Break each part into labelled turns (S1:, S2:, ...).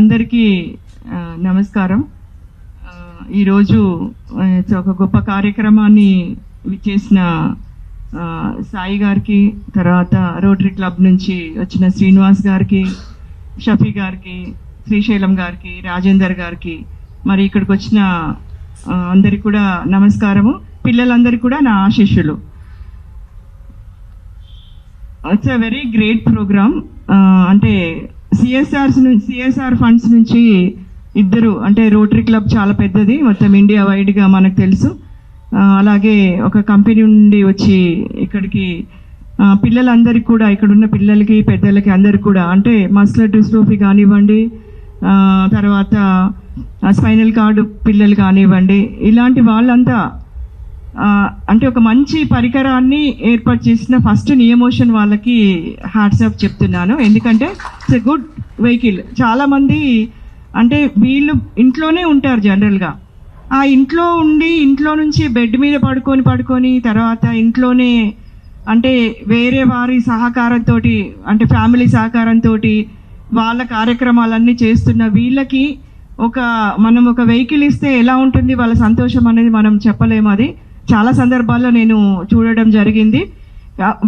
S1: అందరికీ నమస్కారం. ఈరోజు ఒక గొప్ప కార్యక్రమాన్ని చేసిన సాయి గారికి తర్వాత రోటరీ క్లబ్ నుంచి వచ్చిన శ్రీనివాస్ గారికి షఫీ గారికి శ్రీశైలం గారికి రాజేందర్ గారికి మరి ఇక్కడికి వచ్చిన అందరికి కూడా నమస్కారము. పిల్లలందరికీ కూడా నా ఆశీస్సులు. It's a very great programme అంటే సిఎస్ఆర్స్ నుంచి సిఎస్ఆర్ ఫండ్స్ నుంచి ఇద్దరు అంటే రోటరీ క్లబ్ చాలా పెద్దది మొత్తం ఇండియా వైడ్గా మనకు తెలుసు. అలాగే ఒక కంపెనీ నుండి వచ్చి ఇక్కడికి పిల్లలందరికీ కూడా ఇక్కడ ఉన్న పిల్లలకి పెద్దలకి అందరికి కూడా అంటే మస్లర్ డిస్ట్రోఫీ కానివ్వండి తర్వాత స్పైనల్ కార్డు పిల్లలు కానివ్వండి ఇలాంటి వాళ్ళంతా అంటే ఒక మంచి పరికరాన్ని ఏర్పాటు చేసిన ఫస్ట్ నియమోషన్ వాళ్ళకి హ్యాట్సాప్ చెప్తున్నాను. ఎందుకంటే ఇట్స్ ఎ గుడ్ వెహికల్. చాలామంది అంటే వీళ్ళు ఇంట్లోనే ఉంటారు జనరల్గా ఆ ఇంట్లో ఉండి ఇంట్లో నుంచి బెడ్ మీద పడుకొని పడుకొని తర్వాత ఇంట్లోనే అంటే వేరే వారి సహకారంతో అంటే ఫ్యామిలీ సహకారంతో వాళ్ళ కార్యక్రమాలన్నీ చేస్తున్న వీళ్ళకి ఒక మనం ఒక వెహికల్ ఇస్తే ఎలా ఉంటుంది? వాళ్ళ సంతోషం అనేది మనం చెప్పలేము అది. చాలా సందర్భాల్లో నేను చూడడం జరిగింది.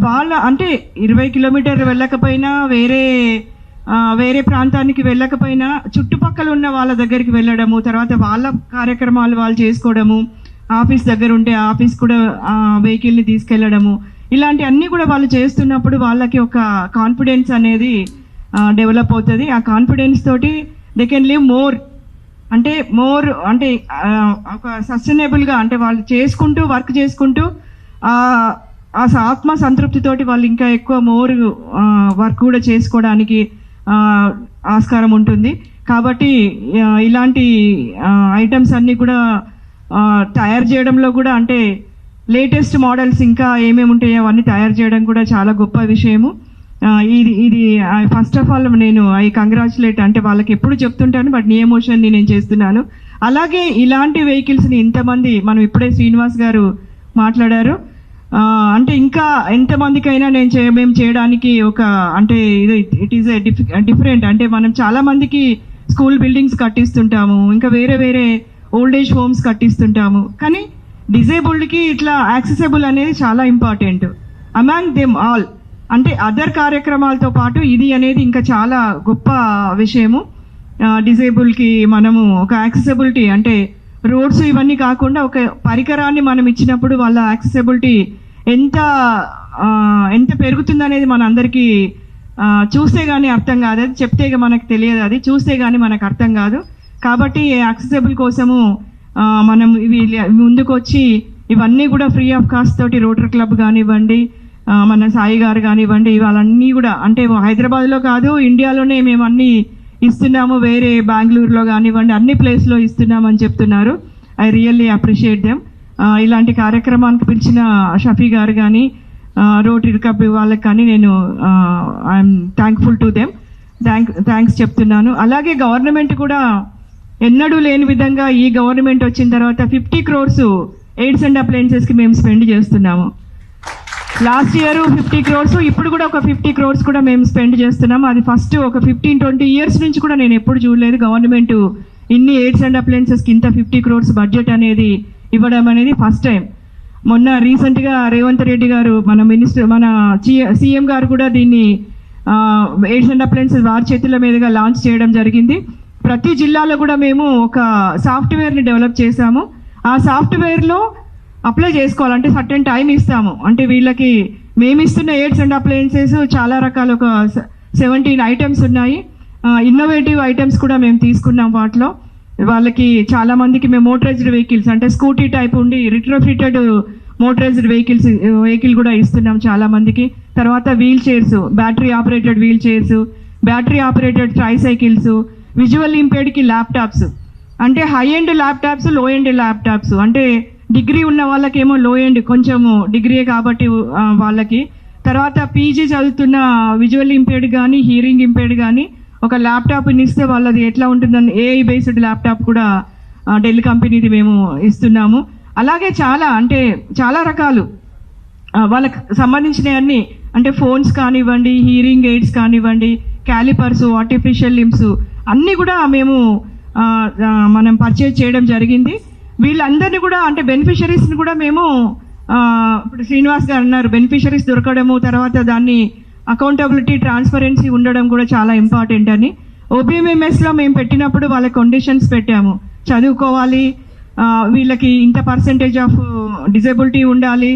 S1: వాళ్ళ అంటే ఇరవై కిలోమీటర్లు వెళ్ళకపోయినా వేరే వేరే ప్రాంతానికి వెళ్ళకపోయినా చుట్టుపక్కల ఉన్న వాళ్ళ దగ్గరికి వెళ్ళడము తర్వాత వాళ్ళ కార్యక్రమాలు వాళ్ళు చేసుకోవడము ఆఫీస్ దగ్గర ఉంటే ఆఫీస్ కూడా వెహికల్ని తీసుకెళ్ళడము ఇలాంటి అన్నీ కూడా వాళ్ళు చేస్తున్నప్పుడు వాళ్ళకి ఒక కాన్ఫిడెన్స్ అనేది డెవలప్ అవుతుంది. ఆ కాన్ఫిడెన్స్ తోటి దే కెన్ లివ్ మోర్ అంటే మోర్ అంటే ఒక సస్టైనబుల్గా అంటే వాళ్ళు చేసుకుంటూ వర్క్ చేసుకుంటూ ఆ స- ఆత్మ సంతృప్తితోటి వాళ్ళు ఇంకా ఎక్కువ మోర్ వర్క్ కూడా చేసుకోవడానికి ఆస్కారం ఉంటుంది. కాబట్టి ఇలాంటి ఐటమ్స్ అన్నీ కూడా తయారు చేయడంలో కూడా అంటే లేటెస్ట్ మోడల్స్ ఇంకా ఏమేమి ఉంటాయో అవన్నీ తయారు చేయడం కూడా చాలా గొప్ప విషయము. ఇది ఇది ఫస్ట్ ఆఫ్ ఆల్ నేను ఐ కంగ్రాచులేట్ అంటే వాళ్ళకి ఎప్పుడు చెప్తుంటాను బట్ నీ ఎమోషన్ని నేను చేస్తున్నాను. అలాగే ఇలాంటి వెహికల్స్ని ఇంతమంది మనం ఇప్పుడే శ్రీనివాస్ గారు మాట్లాడారు. అంటే ఇంకా ఎంతమందికైనా నేను చే మేము చేయడానికి ఒక అంటే ఇది ఇట్ ఈస్ డిఫరెంట్ అంటే మనం చాలా మందికి స్కూల్ బిల్డింగ్స్ కట్టిస్తుంటాము ఇంకా వేరే వేరే ఓల్డ్ ఏజ్ హోమ్స్ కట్టిస్తుంటాము. కానీ డిజేబుల్డ్కి ఇట్లా యాక్సెసబుల్ అనేది చాలా ఇంపార్టెంట్ అమాంగ్ దెమ్ ఆల్ అంటే అదర్ కార్యక్రమాలతో పాటు ఇది అనేది ఇంకా చాలా గొప్ప విషయము. డిజేబుల్కి మనము ఒక యాక్సెసిబిలిటీ అంటే రోడ్స్ ఇవన్నీ కాకుండా ఒక పరికరాన్ని మనం ఇచ్చినప్పుడు వాళ్ళ యాక్సెసిబిలిటీ ఎంత ఎంత పెరుగుతుందనేది మన అందరికీ చూస్తే కానీ అర్థం కాదు. అది చెప్తే మనకు తెలియదు అది. చూస్తే కానీ మనకు అర్థం కాదు. కాబట్టి యాక్సెసిబుల్ కోసము మనం ఇవి ముందుకొచ్చి ఇవన్నీ కూడా ఫ్రీ ఆఫ్ కాస్ట్ తోటి రోటరీ క్లబ్ కానివ్వండి మన సాయి గారు కానివ్వండి ఇవాళన్నీ కూడా అంటే హైదరాబాద్లో కాదు ఇండియాలోనే మేము అన్నీ ఇస్తున్నాము వేరే బెంగళూరులో కానివ్వండి అన్ని ప్లేస్లో ఇస్తున్నామని చెప్తున్నారు. I really appreciate them. ఇలాంటి కార్యక్రమానికి పిలిచిన షఫీ గారు కానీ రోటరీ కప్ వాళ్ళకి కానీ నేను I'm thankful to them. Thank thanks చెప్తున్నాను. అలాగే గవర్నమెంట్ కూడా ఎన్నడూ లేని విధంగా ఈ గవర్నమెంట్ వచ్చిన తర్వాత ఫిఫ్టీ క్రోర్స్ ఎయిడ్స్ అండ్ అప్లయన్సెస్కి మేము స్పెండ్ చేస్తున్నాము. లాస్ట్ ఇయర్ ఫిఫ్టీ క్రోర్స్ ఇప్పుడు కూడా ఒక ఫిఫ్టీ క్రోర్స్ కూడా మేము స్పెండ్ చేస్తున్నాం. అది ఫస్ట్ ఒక ఫిఫ్టీన్ ట్వంటీ ఇయర్స్ నుంచి కూడా నేను ఎప్పుడు చూడలేదు. గవర్నమెంట్ ఇన్ని ఎయిడ్స్ అండ్ అప్లయన్సెస్కి ఇంత ఫిఫ్టీ క్రోర్స్ బడ్జెట్ అనేది ఇవ్వడం అనేది ఫస్ట్ టైం. మొన్న రీసెంట్గా రేవంత్ రెడ్డి గారు మన మినిస్టర్ మన సీఎం గారు కూడా దీన్ని ఎయిడ్స్ అండ్ అప్లయన్సెస్ వారి చేతుల మీదుగా లాంచ్ చేయడం జరిగింది. ప్రతి జిల్లాలో కూడా మేము ఒక సాఫ్ట్వేర్ని డెవలప్ చేశాము. ఆ సాఫ్ట్వేర్లో అప్లై చేసుకోవాలంటే సర్టెన్ టైం ఇస్తాము. అంటే వీళ్ళకి మేము ఇస్తున్న ఎయిడ్స్ అండ్ అప్లయన్సెస్ చాలా రకాల ఒక సెవెంటీన్ ఐటమ్స్ ఉన్నాయి. ఇన్నోవేటివ్ ఐటమ్స్ కూడా మేము తీసుకున్నాం వాటిలో. వాళ్ళకి చాలా మందికి మేము మోటరైజ్డ్ వెహికల్స్ అంటే స్కూటీ టైప్ ఉండి రిట్రోఫిటెడ్ మోటరైజ్డ్ వెహికల్స్ వెహికల్ కూడా ఇస్తున్నాం చాలా మందికి. తర్వాత wheel chairs battery operated wheel chairs battery operated tricycles visual ఇంపేర్డ్కి laptops అంటే హై ఎండ్ ల్యాప్టాప్స్లో ఎండ్ ల్యాప్టాప్స్ అంటే డిగ్రీ ఉన్న వాళ్ళకేమో లో ఎండ్ కొంచెము డిగ్రీయే కాబట్టి వాళ్ళకి. తర్వాత పీజీ చదువుతున్న విజువల్ ఇంపేర్డ్ కానీ హీరింగ్ ఇంపేర్డ్ కానీ ఒక ల్యాప్టాప్ని ఇస్తే వాళ్ళది ఎట్లా ఉంటుందని ఏఐ బేస్డ్ ల్యాప్టాప్ కూడా డెల్ కంపెనీది మేము ఇస్తున్నాము. అలాగే చాలా అంటే చాలా రకాలు. ఆ, వాళ్ళకి సంబంధించినవన్నీ అంటే ఫోన్స్ కానివ్వండి హీరింగ్ ఎయిడ్స్ కానివ్వండి క్యాలిపర్స్ ఆర్టిఫిషియల్ లిమ్స్ అన్నీ కూడా మేము మనం పర్చేజ్ చేయడం జరిగింది. వీళ్ళందరినీ కూడా అంటే బెనిఫిషరీస్ని కూడా మేము ఇప్పుడు శ్రీనివాస్ గారు అన్నారు బెనిఫిషరీస్ దొరకడము తర్వాత దాన్ని అకౌంటబిలిటీ ట్రాన్స్పరెన్సీ ఉండడం కూడా చాలా ఇంపార్టెంట్ అని. ఓబీఎంఎంఎస్లో మేము పెట్టినప్పుడు వాళ్ళ కండిషన్స్ పెట్టాము. చదువుకోవాలి వీళ్ళకి ఇంత పర్సెంటేజ్ ఆఫ్ డిజబిలిటీ ఉండాలి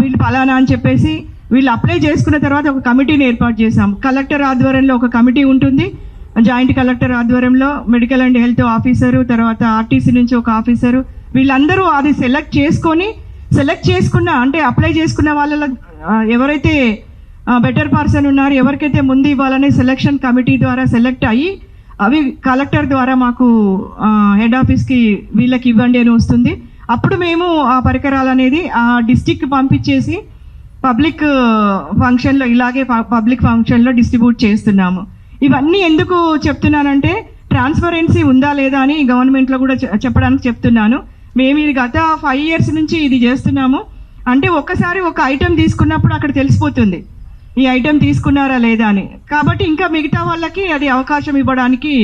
S1: వీళ్ళు ఫలానా అని చెప్పేసి వీళ్ళు అప్లై చేసుకున్న తర్వాత ఒక కమిటీని ఏర్పాటు చేశాం కలెక్టర్ ఆధ్వర్యంలో ఒక కమిటీ ఉంటుంది. జాయింట్ కలెక్టర్ ఆధ్వర్యంలో మెడికల్ అండ్ హెల్త్ ఆఫీసరు తర్వాత ఆర్టీసీ నుంచి ఒక ఆఫీసరు వీళ్ళందరూ అది సెలెక్ట్ చేసుకొని సెలెక్ట్ చేసుకున్న అంటే అప్లై చేసుకున్న వాళ్ళ ఎవరైతే బెటర్ పర్సన్ ఉన్నారు ఎవరికైతే ముందు ఇవ్వాలని సెలక్షన్ కమిటీ ద్వారా సెలెక్ట్ అయ్యి అవి కలెక్టర్ ద్వారా మాకు హెడ్ ఆఫీస్కి వీళ్ళకి ఇవ్వండి అని వస్తుంది. అప్పుడు మేము ఆ పరికరాలు అనేది ఆ డిస్టిక్ పంపించేసి పబ్లిక్ ఫంక్షన్లో ఇలాగే పబ్లిక్ ఫంక్షన్లో డిస్ట్రిబ్యూట్ చేస్తున్నాము. ఇవన్నీ ఎందుకు చెప్తున్నానంటే ట్రాన్స్పరెన్సీ ఉందా లేదా అని గవర్నమెంట్లో కూడా చెప్పడానికి చెప్తున్నాను. మేము ఇది గత ఫైవ్ ఇయర్స్ నుంచి ఇది చేస్తున్నాము. అంటే ఒక్కసారి ఒక ఐటెం తీసుకున్నప్పుడు అక్కడ తెలిసిపోతుంది. ఈ ఐటెం తీసుకున్నారా లేదా అని. కాబట్టి ఇంకా మిగతా వాళ్ళకి అది అవకాశం ఇవ్వడానికి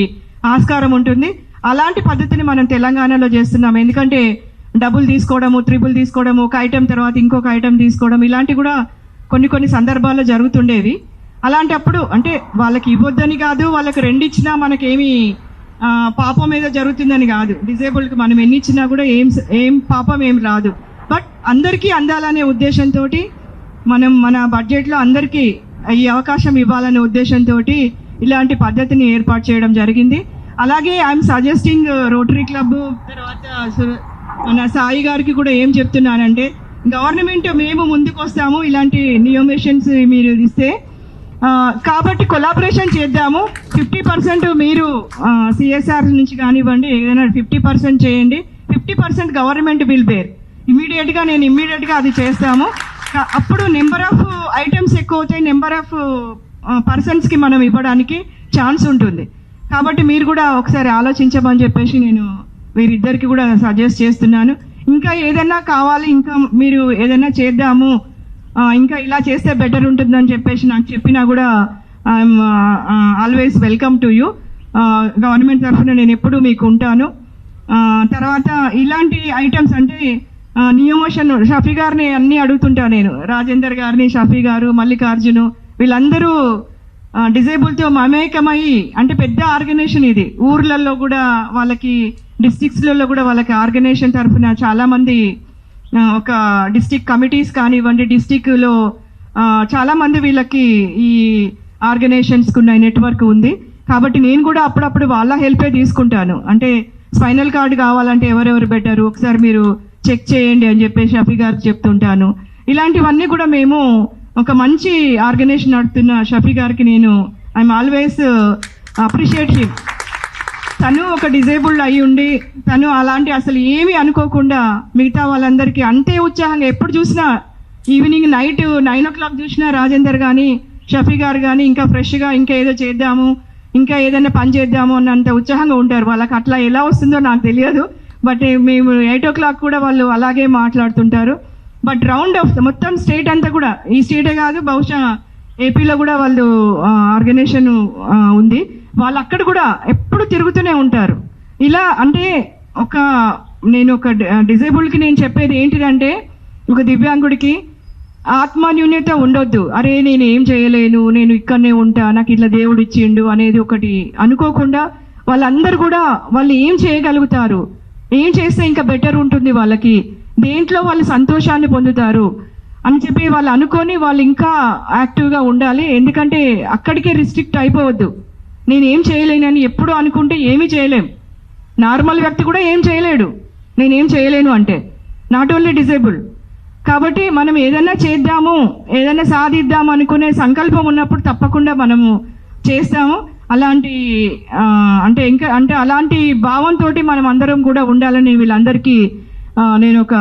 S1: ఆస్కారం ఉంటుంది. అలాంటి పద్ధతిని మనం తెలంగాణలో చేస్తున్నాం ఎందుకంటే డబ్బులు తీసుకోవడము త్రిబుల్ తీసుకోవడము ఒక ఐటెం తర్వాత ఇంకొక ఐటెం తీసుకోవడం ఇలాంటి కూడా కొన్ని కొన్ని సందర్భాల్లో జరుగుతుండేవి. అలాంటప్పుడు అంటే వాళ్ళకి ఇవ్వద్దని కాదు వాళ్ళకి రెండిచ్చినా మనకేమి పాపం ఏదో జరుగుతుందని కాదు. డిజేబుల్కి మనం ఎన్ని ఇచ్చినా కూడా ఏం ఏం పాపం ఏం రాదు. బట్ అందరికీ అందాలనే ఉద్దేశంతో మనం మన బడ్జెట్లో అందరికీ ఈ అవకాశం ఇవ్వాలనే ఉద్దేశంతో ఇలాంటి పద్ధతిని ఏర్పాటు చేయడం జరిగింది. అలాగే ఐఎమ్ సజెస్టింగ్ రోటరీ క్లబ్ తర్వాత మన సాయి గారికి కూడా ఏం చెప్తున్నానంటే గవర్నమెంట్ మేము ముందుకు వస్తాము ఇలాంటి నియోమేషన్స్ మీరు ఇస్తే కాబట్టి కొలాబరేషన్ చేద్దాము. ఫిఫ్టీ పర్సెంట్ మీరు సిఎస్ఆర్ నుంచి కానివ్వండి ఏదైనా ఫిఫ్టీ పర్సెంట్ చేయండి. Fifty percent government bill bear ఇమీడియట్గా నేను ఇమీడియట్గా అది చేస్తాము. అప్పుడు నెంబర్ ఆఫ్ ఐటమ్స్ ఎక్కువ అవుతాయి. నెంబర్ ఆఫ్ పర్సన్స్కి మనం ఇవ్వడానికి ఛాన్స్ ఉంటుంది. కాబట్టి మీరు కూడా ఒకసారి ఆలోచించమని చెప్పేసి నేను వీరిద్దరికి కూడా సజెస్ట్ చేస్తున్నాను. ఇంకా ఏదైనా కావాలి ఇంకా మీరు ఏదైనా చేద్దాము ఇంకా ఇలా చేస్తే బెటర్ ఉంటుందని చెప్పేసి నాకు చెప్పినా కూడా I'm always welcome to you government తరఫున నేను ఎప్పుడు మీకు ఉంటాను. తర్వాత ఇలాంటి ఐటమ్స్ అంటే నియోమోషన్ షఫీ గారిని అన్నీ అడుగుతుంటా నేను. రాజేందర్ గారిని షఫీ గారు మల్లికార్జును వీళ్ళందరూ డిజేబుల్తో మమేకమై అంటే పెద్ద ఆర్గనైజేషన్ ఇది. ఊర్లలో కూడా వాళ్ళకి డిస్టిక్స్లలో కూడా వాళ్ళకి ఆర్గనైజేషన్ తరఫున చాలామంది ఒక డిస్టిక్ కమిటీస్ కానివ్వండి డిస్టిక్లో చాలా మంది వీళ్ళకి ఈ ఆర్గనైజేషన్స్కి ఉన్న నెట్వర్క్ ఉంది. కాబట్టి నేను కూడా అప్పుడప్పుడు వాళ్ళ హెల్పే తీసుకుంటాను. అంటే స్పైనల్ కార్డు కావాలంటే ఎవరెవరు బెటరు ఒకసారి మీరు చెక్ చేయండి అని చెప్పేసి షఫీ గారికి చెప్తుంటాను. ఇలాంటివన్నీ కూడా మేము ఒక మంచి ఆర్గనైజేషన్ నడుపుతున్న షఫీ గారికి నేను ఐఎమ్ ఆల్వేస్ అప్రిషియేట్ హిమ్ తను ఒక డిజేబుల్డ్ అయి ఉండి తను అలాంటి అసలు ఏమీ అనుకోకుండా మిగతా వాళ్ళందరికీ అంతే ఉత్సాహంగా ఎప్పుడు చూసినా evening night nine o'clock చూసినా రాజేందర్ కానీ షఫీ గారు కానీ ఇంకా ఫ్రెష్గా ఇంకా ఏదో చేద్దాము ఇంకా ఏదైనా పని చేద్దాము అన్నంత ఉత్సాహంగా ఉంటారు. వాళ్ళకి అట్లా ఎలా వస్తుందో నాకు తెలియదు. బట్ మేము ఎయిట్ ఓ క్లాక్ కూడా వాళ్ళు అలాగే మాట్లాడుతుంటారు. బట్ రౌండ్ ఆఫ్ మొత్తం స్టేట్ అంతా కూడా ఈ స్టేటే కాదు బహుశా ఏపీలో కూడా వాళ్ళు ఆర్గనైజేషన్ ఉంది. వాళ్ళు అక్కడ కూడా ఎప్పుడు తిరుగుతూనే ఉంటారు. ఇలా అంటే ఒక నేను ఒక డిజేబుల్కి నేను చెప్పేది ఏంటిదంటే ఒక దివ్యాంగుడికి ఆత్మన్యూన్యత ఉండొద్దు. అరే నేను ఏం చేయలేను నేను ఇక్కడనే ఉంటా నాకు ఇట్లా దేవుడు ఇచ్చిండు అనేది ఒకటి అనుకోకుండా వాళ్ళందరూ కూడా వాళ్ళు ఏం చేయగలుగుతారు? ఏం చేస్తే ఇంకా బెటర్ ఉంటుంది వాళ్ళకి? దేంట్లో వాళ్ళు సంతోషాన్ని పొందుతారు? అని చెప్పి వాళ్ళు అనుకొని వాళ్ళు ఇంకా యాక్టివ్గా ఉండాలి. ఎందుకంటే అక్కడికే రిస్ట్రిక్ట్ అయిపోవద్దు. నేను ఏం చేయలేనని ఎప్పుడు అనుకుంటే ఏమీ చేయలేం. నార్మల్ వ్యక్తి కూడా ఏం చేయలేడు. నేనేం చేయలేను అంటే. నాట్ ఓన్లీ డిజేబుల్ కాబట్టి మనం ఏదైనా చేద్దాము ఏదైనా సాధిద్దాము అనుకునే సంకల్పం ఉన్నప్పుడు తప్పకుండా మనము చేస్తాము. అలాంటి అంటే ఇంకా అంటే అలాంటి భావంతో మనం అందరం కూడా ఉండాలని వీళ్ళందరికీ నేను ఒక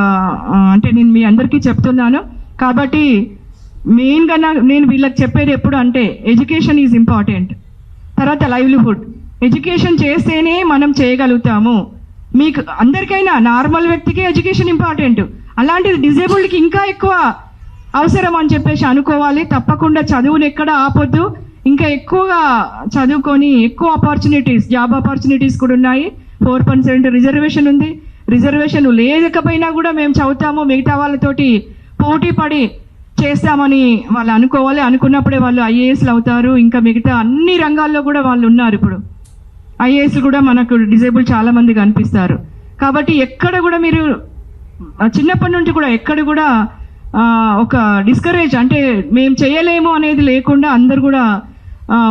S1: అంటే నేను మీ అందరికీ చెప్తున్నాను. కాబట్టి మెయిన్గా నా- నేను వీళ్ళకి చెప్పేది ఎప్పుడు అంటే ఎడ్యుకేషన్ ఈజ్ ఇంపార్టెంట్ తర్వాత లైవ్లీహుడ్ ఎడ్యుకేషన్ చేస్తేనే మనం చేయగలుగుతాము. మీకు అందరికైనా నార్మల్ వ్యక్తికి ఎడ్యుకేషన్ ఇంపార్టెంట్ అలాంటిది డిజేబుల్డ్కి ఇంకా ఎక్కువ అవసరం అని చెప్పేసి అనుకోవాలి. తప్పకుండా చదువుని ఎక్కడ ఆపొద్దు. ఇంకా ఎక్కువగా చదువుకొని ఎక్కువ ఆపర్చునిటీస్ జాబ్ ఆపర్చునిటీస్ కూడా ఉన్నాయి. ఫోర్ పర్సెంట్ రిజర్వేషన్ ఉంది. రిజర్వేషన్ లేకపోయినా కూడా మేము చదువుతాము. మిగతా వాళ్ళతోటి పోటీ పడి చేస్తామని వాళ్ళు అనుకోవాలి. అనుకున్నప్పుడే వాళ్ళు ఐఏఎస్లు అవుతారు. ఇంకా మిగతా అన్ని రంగాల్లో కూడా వాళ్ళు ఉన్నారు ఇప్పుడు. ఐఏఎస్ కూడా మనకు డిజేబుల్ చాలామంది కనిపిస్తారు. కాబట్టి ఎక్కడ కూడా మీరు చిన్నప్పటి నుంచి కూడా ఎక్కడ కూడా ఒక డిస్కరేజ్ అంటే మేము చేయలేము అనేది లేకుండా అందరు కూడా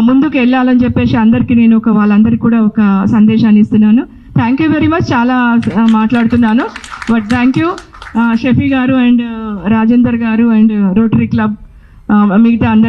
S1: ముందుకు వెళ్ళాలని చెప్పేసి అందరికీ నేను ఒక వాళ్ళందరికీ కూడా ఒక సందేశాన్ని ఇస్తున్నాను. థ్యాంక్ యూ వెరీ మచ్ చాలా మాట్లాడుతున్నాను. బట్ థ్యాంక్ యూ షఫీ గారు అండ్ రాజేందర్ గారు అండ్ రోటరీ క్లబ్ మిగతా అందరి